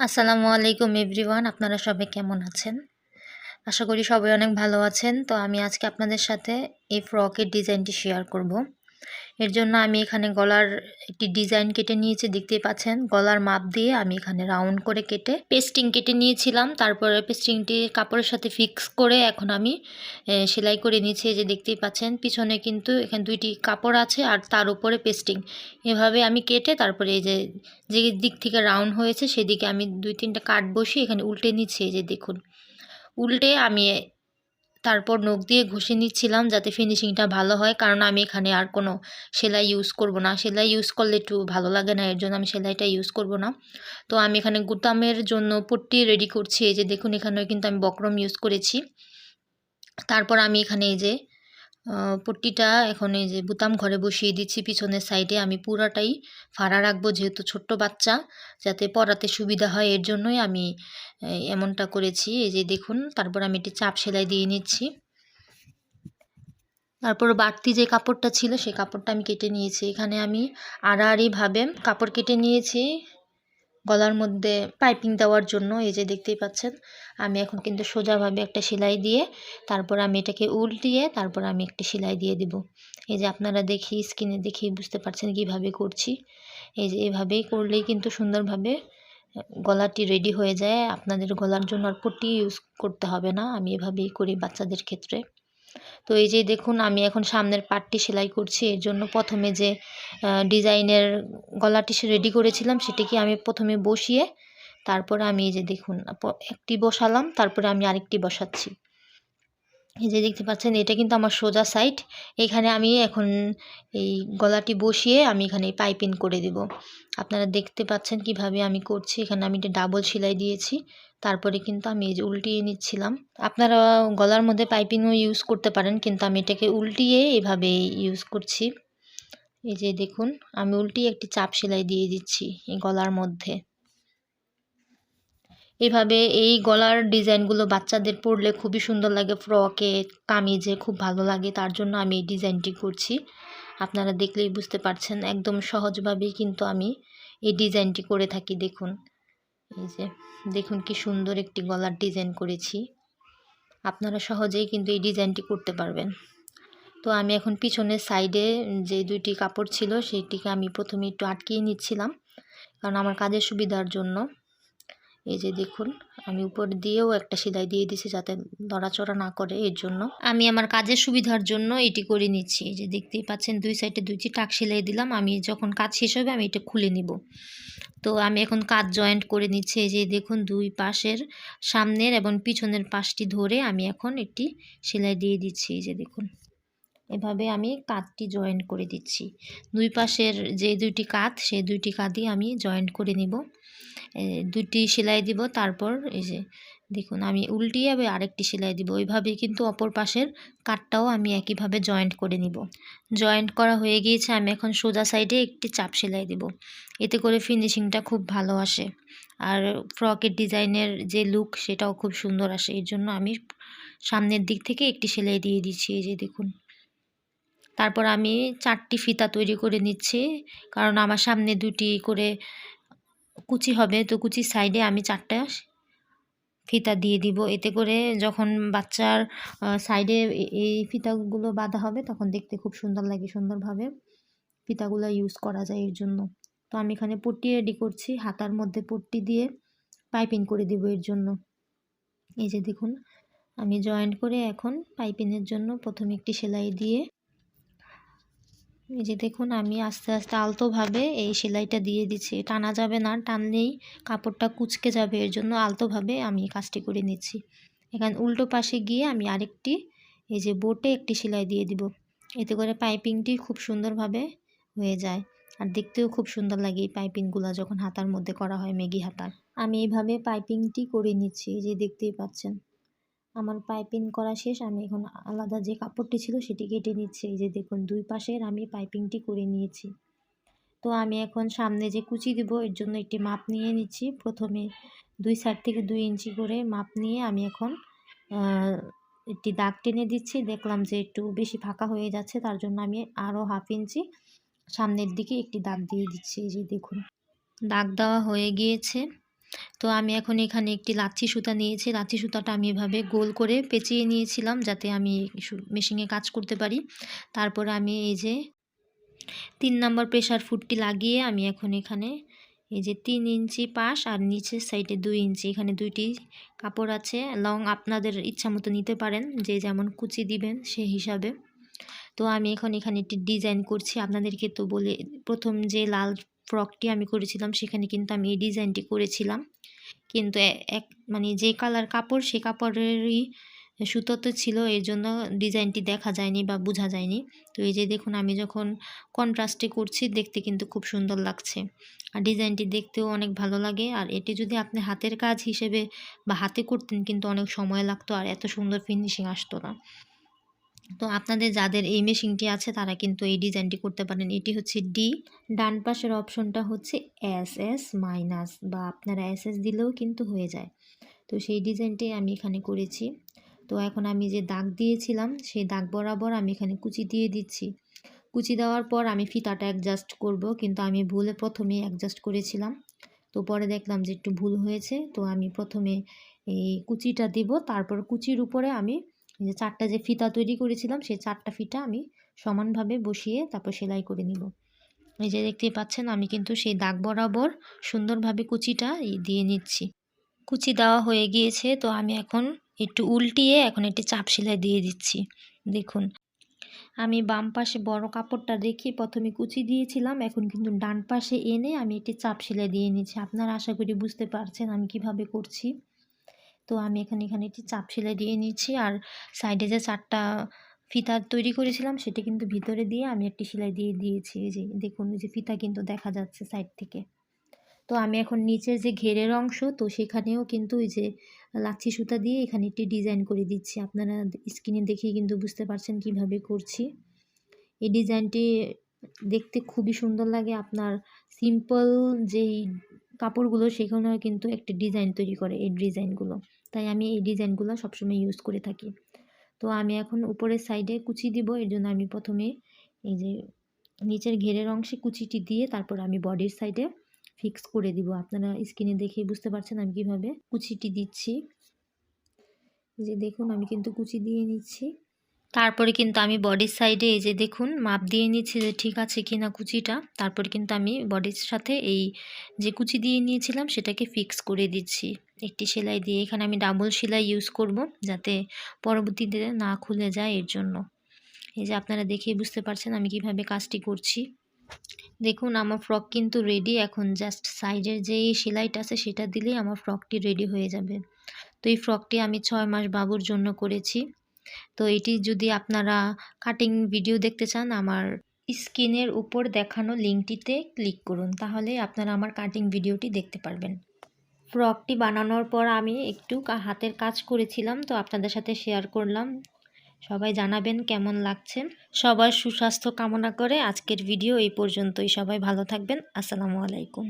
আসসালামু আলাইকুম এভরিওয়ান, আপনারা সবাই কেমন আছেন আশা করি সবাই অনেক ভালো আছেন তো আমি আজকে আপনাদের সাথে এই ফ্রকের ডিজাইনটি শেয়ার করব। এর জন্য আমি এখানে গলার একটি ডিজাইন কেটে নিয়েছি, দেখতেই পাচ্ছেন। গলার মাপ দিয়ে আমি এখানে রাউন্ড করে কেটে পেস্টিং কেটে নিয়েছিলাম। তারপরে পেস্টিংটি কাপড়ের সাথে ফিক্স করে এখন আমি সেলাই করে নিয়েছি। যে দেখতেই পাচ্ছেন, পিছনে কিন্তু এখানে দুইটি কাপড় আছে আর তার উপরে পেস্টিং। এভাবে আমি কেটে তারপরে এই যে যে দিক থেকে রাউন্ড হয়েছে সেদিকে আমি দুই তিনটা কাট বসিয়ে এখানে উল্টে নিচ্ছি। এই যে দেখুন, উল্টে আমি তারপর নখ দিয়ে ঘষে নিচ্ছিলাম যাতে ফিনিশিংটা ভালো হয়। কারণ আমি এখানে আর কোনো সেলাই ইউজ করব না। সেলাই ইউজ করলে একটু ভালো লাগে না, এর জন্য আমি সেলাইটা ইউজ করব না। তো আমি এখানে গুতামের জন্য পট্টি রেডি করছি। এই যে দেখুন, এখানেও কিন্তু আমি বকরম ইউজ করেছি। তারপর আমি এখানে এই যে পট্টিটা এখন এই যে বুতাম ঘরে বসিয়ে দিচ্ছি পিছনের সাইডে আমি পুরাটাই ফাড়া রাখব যেহেতু ছোট্ট বাচ্চা, যাতে পরাতে সুবিধা হয়। এর জন্যই আমি এমনটা করেছি। এই যে দেখুন, তারপর আমি একটি চাপ সেলাই দিয়ে নিচ্ছি। তারপর বাড়তি যে কাপড়টা ছিল সেই কাপড়টা আমি কেটে নিয়েছি। এখানে আমি আড়াআড়িভাবে কাপড় কেটে নিয়েছি। গলার মধ্যে পাইপিং দেওয়ার জন্য, এই যে দেখতেই পাচ্ছেন, আমি এখন কিন্তু সোজাভাবে একটা সেলাই দিয়ে, তারপর আমি এটাকে উল্টিয়ে, তারপর আমি একটি সেলাই দিয়ে দিব। এই যে আপনারা দেখি স্কিনে দেখি বুঝতে পারছেন কীভাবে করছি। এই যে এভাবেই করলেই কিন্তু সুন্দরভাবে গলাটি রেডি হয়ে যায়। আপনাদের গলার জন্য আর পট্টি ইউজ করতে হবে না। আমি এভাবেই করি বাচ্চাদের ক্ষেত্রে। তো এই যে দেখুন, আমি এখন সামনের পাটটি সেলাই করছি। এর জন্য প্রথমে যে ডিজাইনের গলাটি সে রেডি করেছিলাম, সেটিকে আমি প্রথমে বসিয়ে তারপরে আমি এই যে দেখুন একটি বসালাম, তারপরে আমি আরেকটি বসাচ্ছি। এই যে দেখতে পাচ্ছেন, এটা কিন্তু আমার সোজা সাইড এখানে আমি এখন এই গলাটি বসিয়ে আমি এখানে পাইপিং করে দেব। আপনারা দেখতে পাচ্ছেন কীভাবে আমি করছি। এখানে আমি এটা ডাবল সেলাই দিয়েছি। তারপরে কিন্তু আমি এই যে উল্টিয়ে নিচ্ছিলাম। আপনারা গলার মধ্যে পাইপিংও ইউজ করতে পারেন, কিন্তু আমি এটাকে উল্টিয়ে এভাবে ইউজ করছি। এই যে দেখুন, আমি উল্টিয়ে একটি চাপ সেলাই দিয়ে দিচ্ছি এই গলার মধ্যে। এভাবে এই গলার ডিজাইনগুলো বাচ্চাদের পরলে খুবই সুন্দর লাগে, ফ্রকে, কামিজে খুব ভালো লাগে, তার জন্য আমি এই ডিজাইনটি করছি। আপনারা দেখলেই বুঝতে পারছেন, একদম সহজভাবেই কিন্তু আমি এই ডিজাইনটি করে থাকি, দেখুন। এই যে, দেখুন কি সুন্দর একটি গলার ডিজাইন করেছি। আপনারা সহজেই কিন্তু এই ডিজাইনটি করতে পারবেন। তো আমি এখন পিছনের সাইডে যে দুইটি কাপড় ছিল, সেইটিকে আমি প্রথমে একটু আটকিয়ে নিচ্ছিলাম, কারণ আমার কাজের সুবিধার জন্য। এই যে দেখুন, আমি উপর দিয়েও একটা সেলাই দিয়ে দিছি যাতে লড়াচড়া না করে এর জন্য। আমি আমার কাজের সুবিধার জন্য এটি করে নিচ্ছি। এই যে দেখতেই পাচ্ছেন, দুই সাইডে দুইটি টাক সেলাই দিলাম। আমি যখন কাজ শেষ হবে, আমি এটা খুলে নিব। তো আমি এখন কাজ জয়েন্ট করে নিচ্ছি। এই যে দেখুন, দুই পাশের সামনের এবং পিছনের পাশটি ধরে আমি এখন একটি সেলাই দিয়ে দিচ্ছি। এই যে দেখুন, এভাবে আমি কাঁধটি জয়েন্ট করে দিচ্ছি। দুই পাশের যে দুইটি কাঁধ, সেই দুইটি কাঁধই আমি জয়েন্ট করে নিব। দুটি সেলাই দিব। তারপর এই যে, দেখুন, আমি উল্টিয়ে আবার আরেকটি সেলাই দিব। ওইভাবেই কিন্তু অপর পাশের কাঠটাও আমি একইভাবে জয়েন্ট করে নিব। জয়েন্ট করা হয়ে গিয়েছে, আমি এখন সোজা সাইডে একটি চাপ সেলাই দিব। এতে করে ফিনিশিংটা খুব ভালো আসে। আর ফ্রকের ডিজাইনের যে লুক সেটাও খুব সুন্দর আসে। এর জন্য আমি সামনের দিক থেকে একটি সেলাই দিয়ে দিচ্ছি। এই যে, দেখুন। তারপর আমি চারটি ফিতা তৈরি করে নিচ্ছি। কারণ আমার সামনে দুটি করে কুচি হবে, তো কুচির সাইডে আমি চারটা ফিতা দিয়ে দিব। এতে করে যখন বাচ্চার সাইডে এই ফিতাগুলো বাঁধা হবে, তখন দেখতে খুব সুন্দর লাগে, সুন্দরভাবে ফিতাগুলো ইউজ করা যায় এর জন্য। তো আমি এখানে পট্টি রেডি করছি, হাতার মধ্যে পট্টি দিয়ে পাইপিং করে দিব এর জন্য। এই যে দেখুন, আমি জয়েন্ট করে এখন পাইপিংয়ের জন্য প্রথমে একটি সেলাই দিয়ে এই যে দেখুন, আমি আস্তে আস্তে আলতোভাবে এই সেলাইটা দিয়ে দিচ্ছি। টানা যাবে না, টানলেই কাপড়টা কুচকে যাবে, এর জন্য আলতোভাবে আমি কাজটি করে নিচ্ছি। এখানে উল্টো পাশে গিয়ে আমি আরেকটি, এই যে বোটে একটি সেলাই দিয়ে দিব। এতে করে পাইপিংটি খুব সুন্দরভাবে হয়ে যায়। আর দেখতেও খুব সুন্দর লাগে এই পাইপিংগুলো যখন হাতার মধ্যে করা হয়, মেগি হাতার। আমি এইভাবে পাইপিংটি করে নিচ্ছি যে দেখতেই পাচ্ছেন। আমার পাইপিং করা শেষ, আমি এখন আলাদা যে কাপড়টি ছিল সেটি কেটে নিচ্ছি। এই যে দেখুন, দুই পাশের আমি পাইপিংটি করে নিয়েছি। তো আমি এখন সামনে যে কুচি দিব, এর জন্য একটি মাপ নিয়ে নিচ্ছি। প্রথমে দুই সাইড থেকে দুই ইঞ্চি করে মাপ নিয়ে আমি এখন একটি দাগ টেনে দিচ্ছি। দেখলাম যে একটু বেশি ফাঁকা হয়ে যাচ্ছে, তার জন্য আমি আরও হাফ ইঞ্চি সামনের দিকে একটি দাগ দিয়ে দিচ্ছি। এই যে দেখুন, দাগ দেওয়া হয়ে গিয়েছে। তো আমি এখন এখানে একটি লাচ্ছি সুতা নিয়েছি। লাচ্ছি সুতাটা আমি এভাবে গোল করে পেঁচিয়ে নিয়েছিলাম যাতে আমি মেশিনে কাজ করতে পারি। তারপরে আমি এই যে তিন নম্বর প্রেশার ফুটটি লাগিয়ে আমি এখন এখানে এই যে তিন ইঞ্চি পাশ আর নিচের সাইডে দুই ইঞ্চি। এখানে দুইটি কাপড় আছে। লং আপনাদের ইচ্ছা মতো নিতে পারেন। যে যেমন কুচি দিবেন সে হিসাবে। তো আমি এখন এখানে একটি ডিজাইন করছি। আপনাদেরকে তো বলে, প্রথম যে লাল ফ্রকটি আমি করেছিলাম, সেখানে কিন্তু আমি এই ডিজাইনটি করেছিলাম। কিন্তু এক মানে যে কালার কাপড়, সে কাপড়েরই সুতোতে ছিল, এর জন্য ডিজাইনটি দেখা যায়নি বা বোঝা যায়নি। তো এই যে দেখুন, আমি যখন কন্ট্রাস্টে করছি, দেখতে কিন্তু খুব সুন্দর লাগছে। আর ডিজাইনটি দেখতেও অনেক ভালো লাগে। আর এটি যদি আপনি হাতের কাজ হিসেবে বা হাতে করতেন, কিন্তু অনেক সময় লাগতো, আর এত সুন্দর ফিনিশিং আসতো না। তো আপনাদের যাদের এই মেশিনটি আছে, তারা কিন্তু এই ডিজাইনটি করতে পারেন। এটি হচ্ছে ডি ডান পাশের অপশনটা হচ্ছে এস এস মাইনাস বা আপনারা এস এস দিলেও কিন্তু হয়ে যায়। তো সেই ডিজাইনটি আমি এখানে করেছি। তো এখন আমি যে দাগ দিয়েছিলাম, সেই দাগ বরাবর আমি এখানে কুচি দিয়ে দিচ্ছি। কুচি দেওয়ার পর আমি ফিতাটা অ্যাডজাস্ট করব, কিন্তু আমি ভুলে প্রথমে অ্যাডজাস্ট করেছিলাম। তো পরে দেখলাম যে একটু ভুল হয়েছে, তো আমি প্রথমে এই কুচিটা দিব, তারপর কুচির উপরে আমি যে চারটা যে ফিতা তৈরি করেছিলাম, সেই চারটা ফিতা আমি সমানভাবে বসিয়ে তারপর সেলাই করে নিব। এই যে দেখতে পাচ্ছেন, আমি কিন্তু সেই দাগ বরাবর সুন্দরভাবে কুচিটা দিয়ে নিচ্ছি। কুচি দেওয়া হয়ে গিয়েছে, তো আমি এখন একটু উল্টিয়ে এখন একটি চাপ সেলাই দিয়ে দিচ্ছি। দেখুন, আমি বাম পাশে বড় কাপড়টা রেখে প্রথমে কুচি দিয়েছিলাম, এখন কিন্তু ডান পাশে এনে আমি একটি চাপ সেলাই দিয়ে নিচ্ছি। আপনারা আশা করি বুঝতে পারছেন আমি কীভাবে করছি। তো আমি এখানে এখানে একটি চাপ সেলাই দিয়ে নিচ্ছি। আর সাইডে যে চারটা ফিতা তৈরি করেছিলাম, সেটা কিন্তু ভিতরে দিয়ে আমি একটি সেলাই দিয়ে দিয়েছি। যে দেখুন যে ফিতা কিন্তু দেখা যাচ্ছে সাইড থেকে। তো আমি এখন নিচের যে ঘেরের অংশ, তো সেখানেও কিন্তু ওই যে লাচ্ছি সুতা দিয়ে এখানে একটি ডিজাইন করে দিচ্ছি। আপনারা স্ক্রিনে দেখেই কিন্তু বুঝতে পারছেন কীভাবে করছি। এই ডিজাইনটি দেখতে খুবই সুন্দর লাগে। আপনার সিম্পল যেই কাপড়গুলো সেখানেও কিন্তু একটি ডিজাইন তৈরি করে, এই ডিজাইনগুলো তাই আমি এই ডিজাইনগুলো সবসময় ইউজ করে থাকি। তো আমি এখন উপরের সাইডে কুচি দিব, এর জন্য আমি প্রথমে এই যে নিচের ঘেরের অংশে কুচিটি দিয়ে তারপর আমি বডির সাইডে ফিক্স করে দিব। আপনারা স্ক্রিনে দেখেই বুঝতে পারছেন আমি কীভাবে কুচিটি দিচ্ছি। যে দেখুন, আমি কিন্তু কুচি দিয়ে নিচ্ছি। তারপরে কিন্তু আমি বডির সাইডে এই যে দেখুন, মাপ দিয়ে নিচ্ছি যে ঠিক আছে কি না কুচিটা। তারপরে কিন্তু আমি বডির সাথে এই যে কুচি দিয়ে নিয়েছিলাম, সেটাকে ফিক্স করে দিচ্ছি। একটি সেলাই দিয়ে। এখানে আমি ডাবল সেলাই ইউজ করব, যাতে পরবর্তীতে না খুলে যায় এর জন্য। এই যে আপনারা দেখেই বুঝতে পারছেন আমি কীভাবে কাজটি করছি। দেখুন, আমার ফ্রক কিন্তু রেডি এখন জাস্ট সাইডের যে সেলাইটা আছে, সেটা দিলেই আমার ফ্রকটি রেডি হয়ে যাবে। তো এই ফ্রকটি আমি ছয় মাস বাবুর জন্য করেছি। তো এটি যদি আপনারা কাটিং ভিডিও দেখতে চান, আমার স্ক্রিনের উপর দেখানো লিঙ্কটিতে ক্লিক করুন, তাহলে আপনারা আমার কাটিং ভিডিওটি দেখতে পারবেন। ফ্রকটি বানানোর পর আমি একটু হাতের কাজ করেছিলাম, তো আপনাদের সাথে শেয়ার করলাম। সবাই জানাবেন কেমন লাগছে। সবার সুস্বাস্থ্য কামনা করে আজকের ভিডিও এই পর্যন্তই। সবাই ভালো থাকবেন। আসসালামু আলাইকুম।